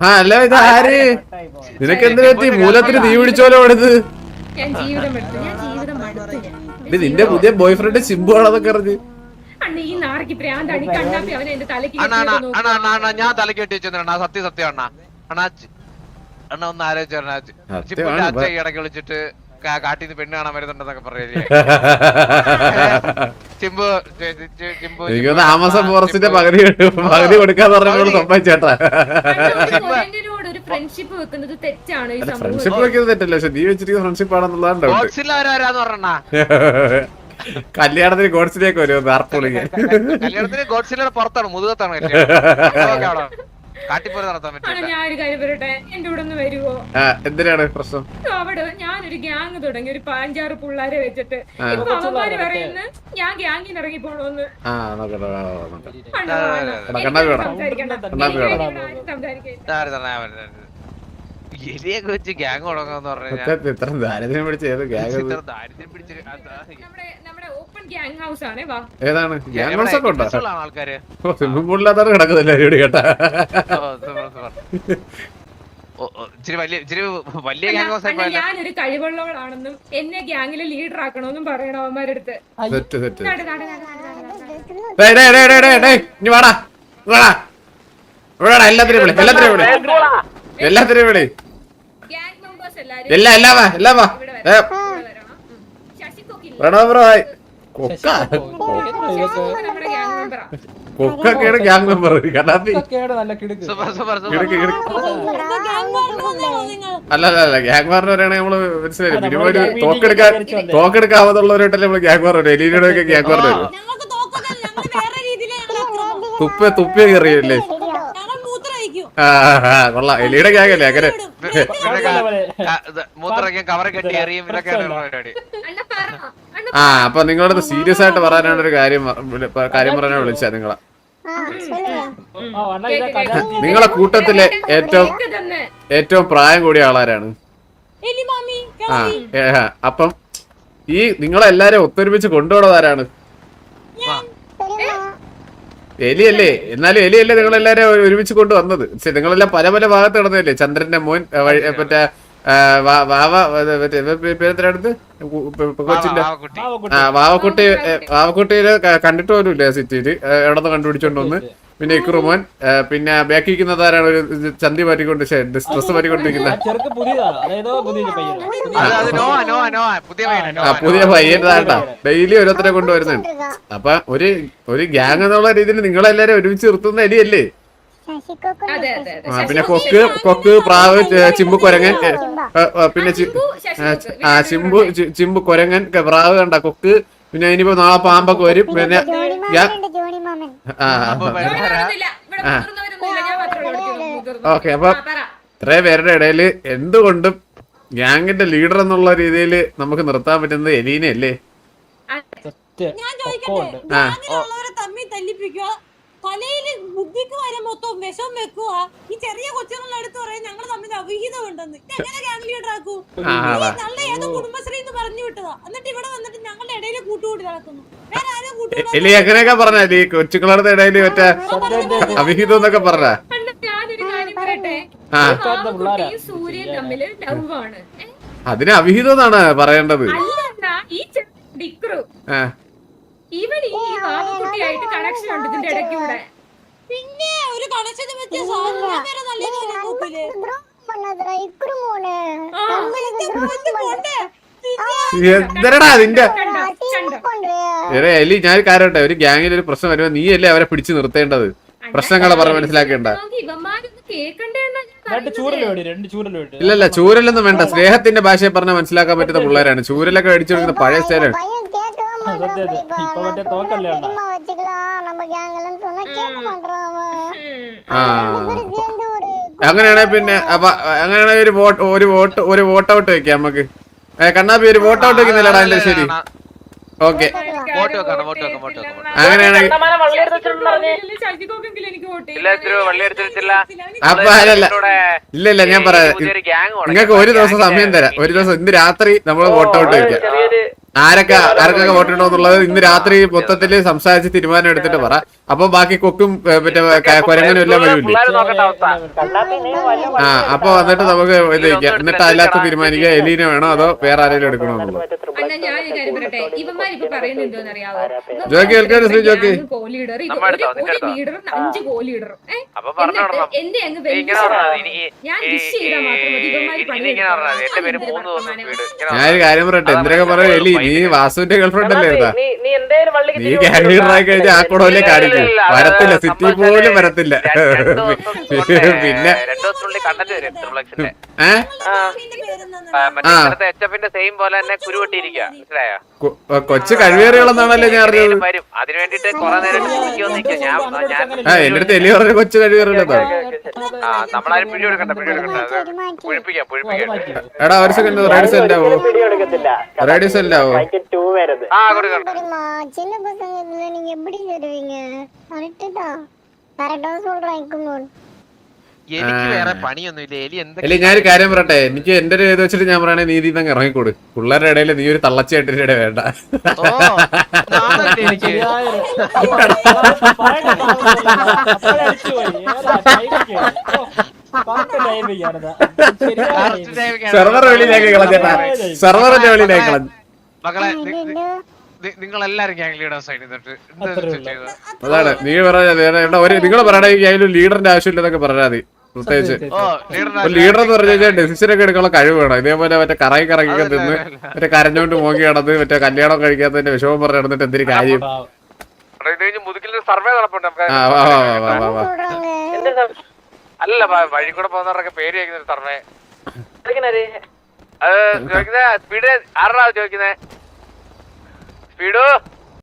ആ അല്ല ഇത് ആര് നിനക്ക് എന്തിനു പറ്റി? മൂലത്തിന് തീ പിടിച്ചോലോ എടുത്ത് ഞാൻ ജീവിതം എടുത്തു ഞാൻ ജീവിതം മടുത്തു. ഞാൻ ഇത് നിന്റെ പുതിയ ബോയ് ഫ്രണ്ട് സിംബു ആണെന്നൊക്കെ അറിഞ്ഞ്. അണ്ണ ഈ നാറിക്ക് പ്രാന്താണ് ഈ കണ്ണാപ്പി അവൻ എന്റെ അണ്ണാ അണ്ണാ കെട്ടിയിട്ട് അണ്ണാ അണ്ണാ അണ്ണാ ഞാൻ തലക്ക് കെട്ടി അണ്ണാ സത്യം സത്യം അണ്ണാ. അണ്ണാ ചി- അണ്ണാ ഒന്ന് ആലോചിച്ചു അണ്ണാ ചി- സത്യമാണ് ചിപ്പുന്റെ അച്ഛൻ ഇടയ്ക്ക് വിളിച്ചിട്ട് കാട്ടിൽ നിന്ന് പെണ്ണ് കാണാൻ വരുന്നുണ്ടെന്നൊക്കെ പറയില്ലേ എനിക്ക് ആമസോൺ ഫോറസ്റ്റിന്റെ. പകുതി പകുതി കൊടുക്കാന്ന് കൊരങ്ങനോട് ഒരു ഫ്രണ്ട്ഷിപ്പ് വെക്കുന്നത് തെറ്റാണ് ഈ ഫ്രണ്ട്ഷിപ്പ് വെക്കുന്നത് തെറ്റല്ല. പക്ഷെ നീ വെച്ചിരിക്കുന്ന ഫ്രണ്ട്ഷിപ്പ് ആണെന്നുള്ളതാണ് ഡൗട്ട് ആരാരാന്ന് പറഞ്ഞാ? കല്യാണത്തിന് ഗോഡ്സിലേക്ക് വരും ആർപ്പൊളിക്ക് കല്യാണത്തിന് ഗോഡ്സിലെ പുറത്താണ്. മുതുകത്താണ് കാട്ടിപ്പോര് നടത്താൻ പറ്റും ഞാൻ ഒരു കാര്യം പറയട്ടെ? എന്റെ കൂടെ ഒന്ന് വരുവോ എന്തിനാണ് പ്രശ്നം? അവിടെ ഞാനൊരു ഗ്യാങ് തുടങ്ങി ഒരു പാഞ്ചാറ് പിള്ളേരെ വെച്ചിട്ട്. ഇപ്പൊ അവന്മാര് പറയുന്നു ഞാൻ ഗ്യാങ്ങിൽ ഇറങ്ങി പോണോന്ന്. എലിയൊക്കെ വെച്ച് ഗ്യാങ് തുടങ്ങാന്ന് പറഞ്ഞു കഴിഞ്ഞാൽ സത്യത്തിൽ ഇത്ര ദാരിദ്ര്യം പിടിച്ച ഏത് ഗ്യാങ് ദാരിദ്ര്യം പിടിച്ചത് നമ്മുടെ ഗ്യാങ് ഹൗസ് ആണേ വാ. ഏതാണ്? ഗ്യാങ് ഹൗസ് ഒക്കെ ഉണ്ടോ ആൾക്കാര്. സ്വിമ്മിംഗ് പൂളില്ലാത്തവർ കിടക്കുന്നില്ല ഇവിടെ കേട്ടാ. ഓ, super, super. ഓ, ഓ, വലിയ ഇച്ചിരി വലിയ ഗ്യാങ് ഹൗസ് അണ്ണ, ഞാനൊരു കഴിവുള്ളവളാണെന്നും എന്നെ ഗ്യാങ്ങിലെ ലീഡർ ആക്കണമെന്നും പറയണം അവന്മാരുടെ അടുത്ത് എല്ലാത്തിനും വിളി എല്ലാത്തിനും വിളി. എല്ലാത്തിനും വിളി. എല്ലാ എല്ലാ വാ എല്ലാ വാ? പ്രണവ് ബ്രോ ഹായ് കൊക്ക. നമ്മുടെ ഗ്യാങ് മെമ്പർ കണ്ണാപ്പി? അല്ല അല്ല അല്ല. ഗ്യാങ് വാറിന് പറയുകയാണെങ്കിൽ നമ്മൾ മനസ്സിലായി മിനിമം ഒരു തോക്കെടുക്കാൻ തോക്കെടുക്കാവുന്നതുള്ളവരായിട്ടല്ലേ നമ്മൾ ഗ്യാങ് വാർ വരും. എലീനയുടെ ഒക്കെ ഗ്യാങ് വാർ വരും. തുപ്പ തുപ്പിയ കയറിയല്ലേ കൊള്ളാം. എലിയുടെ ഗ്യാങ് അല്ലേ? അങ്ങനെ മൂത്രയ്ക്കും കവർ കെട്ടി എറിയും ഇതൊക്കെയാണ് പരിപാടി. അണ്ണ പറ. അണ്ണ ആ അപ്പൊ നിങ്ങളോട് സീരിയസ് ആയിട്ട് പറയാനാണ് ഒരു കാര്യം കാര്യം പറയാനാണ് വിളിച്ചത് നിങ്ങളെ. നിങ്ങളെ കൂട്ടത്തിലെ ഏറ്റവും ഏറ്റവും പ്രായം കൂടിയ ആളാരാണ്? എലി മാമി, ആ അപ്പം ഈ നിങ്ങളെല്ലാരും ഒത്തൊരുമിച്ച് കൊണ്ടുപോണതാരാണ് എലിയല്ലേ? എന്നാലും എലിയല്ലേ നിങ്ങളെല്ലാരും ഒരു- ഒരുമിച്ച് കൊണ്ടുവന്നത്. നിങ്ങളെല്ലാം പല പല ഭാഗത്ത് കിടന്നല്ലേ ചന്ദ്രന്റെ മോൻ മറ്റേ വാവ കൊച്ചിന്റെ ആ വാവക്കുട്ടി വാവക്കുട്ടിയിൽ കണ്ടിട്ട് പോലും ഇല്ല സിറ്റിയിൽ. എവിടെന്ന് കണ്ടുപിടിച്ചോണ്ടൊന്ന് കണ്ടുപിടിച്ചോണ്ട് വന്ന്. പിന്നെ ഇക്രുമോൻ പിന്നെ ബാക്കി ഇരിക്കുന്നത് ആരാണ്? ഒരു ചന്തി മാറ്റിക്കൊണ്ട് ഡിസ്ട്രസ് മാറ്റിക്കൊണ്ടിരിക്കുന്ന. ചെറുക്ക് പുതിയതാണ് അതായത് പുതിയ പയ്യൻ ഡെയിലി ഓരോരുത്തരെ കൊണ്ടുവരുന്നുണ്ട്. അപ്പൊ ഒരു ഒരു ഗ്യാങ് എന്നുള്ള രീതിയിൽ നിങ്ങളെല്ലാരും ഒരുമിച്ച് നിർത്തുന്ന അതെ ആ പിന്നെ കൊക്ക് കൊക്ക് പ്രാവ് ചിമ്പു കൊരങ്ങൻ പിന്നെ ആ ചിമ്പു ചിമ്പു കൊരങ്ങൻ പ്രാവ് കണ്ട കൊക്ക് പിന്നെ ഇനിയിപ്പോ നാളെ പാമ്പൊക്കെ വരും പിന്നെ. ഓക്കെ അപ്പൊ ഇത്രേ പേരുടെ ഇടയിൽ എന്തുകൊണ്ടും ഗ്യാങ്ങിന്റെ ലീഡർ എന്നുള്ള രീതിയിൽ നമുക്ക് നിർത്താൻ പറ്റുന്നത് എലീനയല്ലേ? അതെ. ഞാൻ ചോദിക്കട്ടെ? തമ്മിൽ തല്ലിപ്പിക്കുക തലയിൽ ബുദ്ധിക്ക് വരെ മൊത്തം വിഷം വെക്കുക ഈ ചെറിയ കൊച്ചുങ്ങളുടെ അടുത്ത് പറയാൻ ഞങ്ങൾ തമ്മിൽ അവിഹിതം ഉണ്ടെന്ന് എങ്ങനെ ഗ്യാങ് ലീഡർ ആക്കൂ നല്ല ഏതോ കുടുംബശ്രീ എന്ന് പറഞ്ഞു വിട്ടതാ. എന്നിട്ട് ഇവിടെ വന്നിട്ട് ഞങ്ങളുടെ ഇടയിൽ കൂട്ടുകൂടി നടക്കുന്നു. വേറെ ആരും കൂട്ടുകൂടി എലി അങ്ങനെയൊക്കെ പറഞ്ഞ ഈ കൊച്ചുക്കളുടെ ഇടയിൽ മറ്റേ അവിഹിതം എന്നൊക്കെ പറഞ്ഞ. അണ്ണ, ഞാനൊരു കാര്യം പറയട്ടെ. ഈ സൂര്യൻ തമ്മിൽ ലവ് ആണ്? അതിന് അവിഹിതം എന്നാണ് പറയേണ്ടത്. ഈ ഡിക്രു. ഈ കണക്ഷൻ ഉണ്ട് ഇതിന്റെ ഇടയ്ക്കൂടെ പിന്നെ ഒരു കണക്ഷന് പറ്റിയ സാധനം ഞാൻ വേറെ നല്ല ആ, എന്തരടാ എടേ എലി ഞാൻ കാര്യട്ടെ ഒരു ഗ്യാങ്ങിൽ ഒരു പ്രശ്നം വരുമ്പോ നീ അല്ലേ അവരെ പിടിച്ചു നിർത്തേണ്ടത്? പ്രശ്നങ്ങളെ പറഞ്ഞ് മനസ്സിലാക്കേണ്ട. ഇല്ലല്ല ചൂരലൊന്നും വേണ്ട. സ്നേഹത്തിന്റെ ഭാഷയെ പറഞ്ഞാൽ മനസ്സിലാക്കാൻ പറ്റുന്ന പിള്ളേരാണ്. ചൂരലൊക്കെ അടിച്ചു കൊടുക്കുന്ന പഴയ സ്റ്റൈലാണ് അങ്ങനെയാണെങ്കിൽ പിന്നെ അപ്പൊ അങ്ങനെയാണെങ്കിൽ ഒരു വോട്ട് ഒരു വോട്ട് ഒരു വോട്ട് ഔട്ട് വെക്കാം നമുക്ക് ഏ, കണ്ണാപ്പി ഒരു വോട്ട് ഔട്ട് വെക്കുന്നില്ലടാ എന്റെ ശരി. ഓക്കെ. അങ്ങനെയാണെങ്കിൽ ഇല്ല അപ്പൊ അല്ലല്ല ഇല്ല ഇല്ല ഞാൻ പറയാം. നിങ്ങൾക്ക് ഒരു ദിവസം സമയം തരാം. ഒരു ദിവസം ഇന്ന് രാത്രി നമ്മൾ വോട്ട് ഔട്ട് വെക്കാം. ആരൊക്കെ ആർക്കൊക്കെ വോട്ട് ഇടോ ഇന്ന് രാത്രി മൊത്തത്തിൽ സംസാരിച്ച് തീരുമാനം എടുത്തിട്ട് പറ. അപ്പൊ ബാക്കി കൊക്കും മറ്റേ കൊരങ്ങനും എല്ലാം അവസ്ഥ. ആ അപ്പൊ വന്നിട്ട് നമുക്ക് ഇത് എന്നിട്ട് അതിനകത്ത് തീരുമാനിക്കുക. എലീനെ വേണോ അതോ വേറെ ആരെങ്കിലും എടുക്കണോ? എന്നുള്ളത് ഞാൻ ഒരു കാര്യം പറയട്ടെ. ഇവന്മാർ ഇപ്പൊ പറയുന്നുണ്ടോന്ന് അറിയാവോ? ജോക്കി കേൾക്കാൻ ശ്രീ ജോക്കി. ഞാൻ ഒരു ഞാനൊരു കാര്യം പറയട്ടെ. എന്തിനൊക്കെ പറയും? എലി നീ വാസുവിന്റെ ഗേൾഫ്രണ്ട് അല്ലേ നീ ലീഡറായി കഴിഞ്ഞാൽ ആ കുടവല്ലേ കാണിക്കും. വരത്തില്ല. സിറ്റി പോലും വരത്തില്ല. പിന്നെ രണ്ടു ദിവസത്തിനുള്ളിൽ കണ്ടന്റ് വരും ട്രിപ്ലക്സിന്റെ ഇതിന്റെ പേരെന്താണ്? മറ്റേ ആ. ഇവിടുത്തെ എച്ച് എഫിന്റെ സെയിം പോലെ തന്നെ മനസ്സിലായോ? കൊച്ചു കഴിവേറികളെന്നാണല്ലേ ഞാൻ അറിഞ്ഞത്. ഇതിലും വരും അതിന് വേണ്ടിട്ട് കുറെ നേരം എന്റെ അടുത്ത് എലി പറഞ്ഞ കൊച്ചു കഴിവേറുകളോ നമ്മളാരും പിടി കൊടുക്കണ്ട പിടി കൊടുക്കണ്ട. അത് പുഴിപ്പിക്കാം പുഴിപ്പിക്കാം. എടാ ഒരു സെക്കൻഡ് റേഡിയോ സെന്റ് ആവോ? റേഡിയോ സെന്റ് ആവോ? ആ കൊടുക്കണ്ട എനിക്ക് വേറെ പണിയൊന്നുമില്ല. എലി ഞാൻ കാര്യം എന്റെ ഒരു ഇത് വെച്ചിട്ട് ഞാൻ പറയണേ നീതി അങ്ങ് ഇറങ്ങിക്കൂട്. പിള്ളേരുടെ ഇടയിൽ നീ ഒരു തള്ളച്ചയായിട്ട് ഇതിനിടെ വേണ്ട. ഓ എനിക്ക് വെളിയിലേക്ക് കളഞ്ഞേട്ടാ. സെർവറിന്റെ വെളിയിലേക്ക് കളഞ്ഞു. അതാണ് നീ പറഞ്ഞ ഒരു നിങ്ങൾ പറയണ ലീഡറിന്റെ ആവശ്യമില്ലെന്നൊക്കെ പറഞ്ഞാൽ മതി പ്രത്യേകിച്ച്. ലീഡർ എന്ന് പറഞ്ഞു കഴിഞ്ഞാൽ ഡെസിഷൻ ഒക്കെ എടുക്കാനുള്ള കഴിവ് വേണം. ഇതേപോലെ മറ്റേ കറങ്ങി കറങ്ങി തിന്ന് മറ്റേ കരഞ്ഞോണ്ട് മോങ്ങി കടന്ന് മറ്റേ കല്യാണം കഴിക്കാത്തതിന്റെ വിഷമം പറഞ്ഞു നടന്നിട്ട് എന്തൊരു കാര്യം? സർവേ അല്ല വഴി കൂടെ പോകുന്നവരൊക്കെ പേര് ചോദിക്കുന്ന സർവേ. ചോദിക്കുന്നേ ആരാ ചോദിക്കുന്നേ? സ്പീഡു